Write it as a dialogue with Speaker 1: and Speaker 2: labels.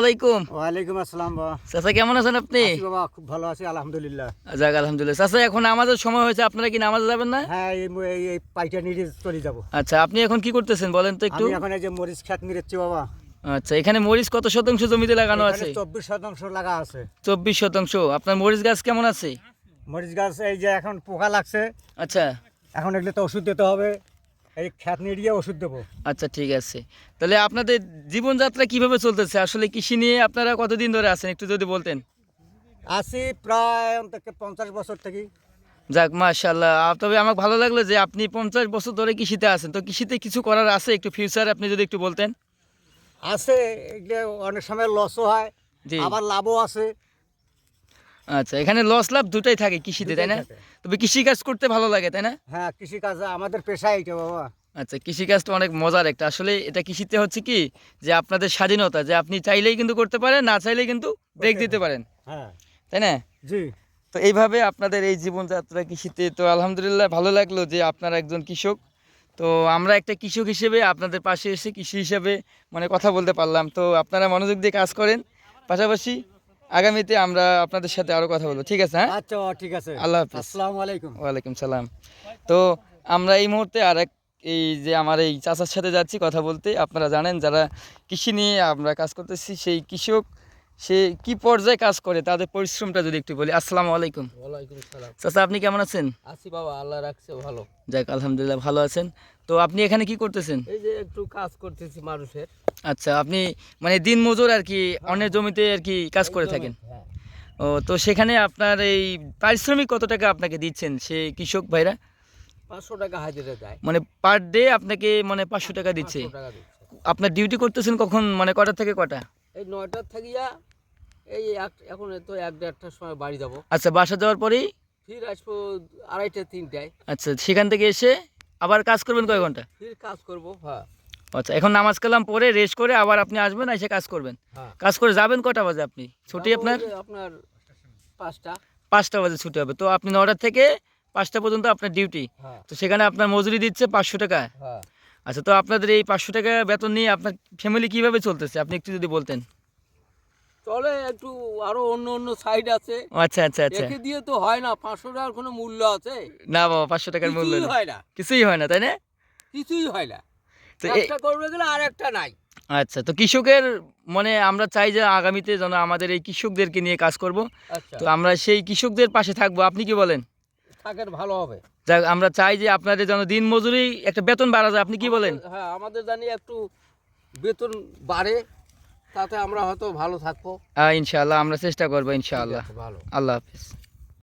Speaker 1: আলাইকুম।
Speaker 2: ওয়ালাইকুম আসসালাম
Speaker 1: চাচা কেমন আছেন আপনি?
Speaker 2: বাবা খুব ভালো আছি আলহামদুলিল্লাহ।
Speaker 1: যাক আলহামদুলিল্লাহ। চাচা এখন নামাজের সময় হয়েছে আপনারা কি নামাজে যাবেন না?
Speaker 2: হ্যাঁ এই এই- এই পাইটা নিয়ে চলে যাব।
Speaker 1: আচ্ছা আপনি এখন কি করতেছেন বলেন তো একটু?
Speaker 2: এখন এই যে মরিচ খ্যাত মিরেছি বাবা।
Speaker 1: আচ্ছা এখানে মরিচ কত শতাংশ জমিতে লাগানো আছে?
Speaker 2: চব্বিশ শতাংশ লাগা আছে।
Speaker 1: চব্বিশ শতাংশ। আপনার মরিচ গাছ কেমন আছে?
Speaker 2: মরিচ গাছ এই যে এখন পোকা লাগছে।
Speaker 1: আচ্ছা।
Speaker 2: এখন এগুলো তো ওষুধ দিতে হবে। এই খ্যাত নিয়ে ওষুধ দেবো।
Speaker 1: আচ্ছা ঠিক আছে। তাহলে আপনাদের জীবনযাত্রা কীভাবে চলতেছে? আসলে কৃষি নিয়ে আপনারা কতদিন ধরে আছেন? একটু যদি বলতেন।
Speaker 2: আছি প্রায় অন্তত পঞ্চাশ বছর থেকে
Speaker 1: যাক মাশাল্লাহ তবে আমার ভালো লাগল যে আপনি পঞ্চাশ বছর ধরে কৃষিতে আছেন। তো কৃষিতে কিছু করার আছে একটু ফিউচার আপনি যদি একটু বলতেন।
Speaker 2: আছে অনেক সময় লসও হয়। আবার লাভও আছে।
Speaker 1: আচ্ছা এখানে লস লাভ দুটাই থাকে কৃষিতে তাই না? তবে কৃষি কাজ করতে ভালো লাগে তাই না?
Speaker 2: হ্যাঁ কৃষিকাজ আমাদের পেশা এইটা বাবা।
Speaker 1: আচ্ছা কৃষিকাজটা অনেক মজার একটা। আসলে এটা কৃষিতে হচ্ছে কি যে আপনাদের স্বাধীনতা যে আপনি চাইলেই কিন্তু করতে পারেন না চাইলেই কিন্তু ব্রেক দিতে পারেন।
Speaker 2: হ্যাঁ।
Speaker 1: তাই না?
Speaker 2: জি।
Speaker 1: তো এইভাবে আপনাদের এই জীবনযাত্রা কৃষিতে তো আলহামদুলিল্লাহ ভালো লাগল যে আপনারা একজন কৃষক। তো আমরা একটা কৃষক হিসেবে আপনাদের পাশে এসে কৃষি হিসেবে মানে কথা বলতে পারলাম। তো আপনারা মনোযোগ দিয়ে কাজ করেন। পাশাপাশি আগামীতে আমরা আপনাদের সাথে আরও কথা বলব। ঠিক আছে হ্যাঁ?
Speaker 2: আচ্ছা ঠিক আছে।
Speaker 1: আল্লাহ হাফিজ।
Speaker 2: আসসালামু আলাইকুম।
Speaker 1: ওয়ালাইকুম সালাম। তো আমরা এই মুহূর্তে আর এক এই যে আমার এই চাচার সাথে যাচ্ছি কথা বলতে। আপনারা জানেন যারা কৃষি নিয়ে আমরা কাজ করতেছি সেই কৃষক সে কি পর্যায়ে কাজ করে তাদের পরিশ্রমটা যদি একটু বলি। আসসালামু আলাইকুম।
Speaker 3: ওয়ালাইকুম সালাম
Speaker 1: চাচা আপনি কেমন আছেন?
Speaker 3: আছি বাবা আল্লাহ রাখছে ভালো।
Speaker 1: যাক আলহামদুলিল্লাহ ভালো আছেন। তো আপনি এখানে কি করতেছেন?
Speaker 3: এই যে একটু কাজ করতেছি মানুষের।
Speaker 1: আচ্ছা আপনি মানে দিন মজুর আর কি অন্যের জমিতে আর কি কাজ করে থাকেন?
Speaker 3: হ্যাঁ।
Speaker 1: ও তো সেখানে আপনার এই পারিশ্রমিক কত টাকা আপনাকে দিচ্ছেন সে কৃষক ভাইরা?
Speaker 3: পাঁচশো টাকা হাজিরা দেয়।
Speaker 1: মানে পার ডে আপনাকে মানে পাঁচশো টাকা দিচ্ছে। আপনার ডিউটি করতেছেন কখন? মানে কটা থেকে কটা?
Speaker 3: এই নয়টার থাকিয়া এই এখন তো এক দেড়টার সময় বাড়ি যাব।
Speaker 1: আচ্ছা বাসা যাওয়ার পরেই?
Speaker 3: ফির আসব আড়াইটা তিনটায়।
Speaker 1: আচ্ছা সেখান থেকে এসে আবার কাজ করবেন কয় ঘণ্টা?
Speaker 3: ফির কাজ করব হ্যাঁ।
Speaker 1: আচ্ছা এখন নামাজ কালাম পরে রেস্ট করে আবার আপনি আসবেন এসে কাজ করবেন।
Speaker 3: হ্যাঁ।
Speaker 1: কাজ করে যাবেন কটা বাজে আপনি? ছুটি আপনার?
Speaker 3: আপনার পাঁচটা।
Speaker 1: পাঁচটা বাজে ছুটি হবে। তো আপনি নটার থেকে পাঁচটা পর্যন্ত আপনার ডিউটি
Speaker 3: হ্যাঁ।
Speaker 1: তো সেখানে আপনার মজুরি দিচ্ছে পাঁচশো টাকা।
Speaker 3: হ্যাঁ।
Speaker 1: আচ্ছা তো আপনাদের এই পাঁচশো টাকা বেতন নিয়ে আপনার ফ্যামিলি কীভাবে চলতেছে? আপনি একটু যদি বলতেন।
Speaker 3: চলে একটু আরও অন্য অন্য সাইড আছে।
Speaker 1: আচ্ছা আচ্ছা আচ্ছা।
Speaker 3: একে দিয়ে তো হয় না পাঁচশো টাকার কোনো মূল্য আছে?
Speaker 1: না বাবা পাঁচশো টাকার মূল্য
Speaker 3: হয় না।
Speaker 1: কিছুই হয় না তাই না?
Speaker 3: কিছুই হয় না। একটা করবে গেলে আর একটা নাই।
Speaker 1: আচ্ছা তো কৃষকের মানে আমরা চাই যে আগামীতে যেন আমাদের এই কৃষকদেরকে নিয়ে কাজ করব।
Speaker 3: আচ্ছা।
Speaker 1: তো আমরা সেই কৃষকদের পাশে থাকব। আপনি কি বলেন?
Speaker 3: থাকেন ভালো হবে।
Speaker 1: যাক আমরা চাই যে আপনাদের যেন দিন মজুরি একটা বেতন বাড়া যায়। আপনি কি বলেন?
Speaker 3: হ্যাঁ আমাদের জানি একটু বেতন বাড়ে। তাতে আমরা হয়তো ভালো থাকব।
Speaker 1: ইনশাল্লাহ ইনশাআল্লাহ আমরা চেষ্টা করব ইনশাআল্লাহ।
Speaker 3: ভালো।
Speaker 1: আল্লাহ হাফিজ।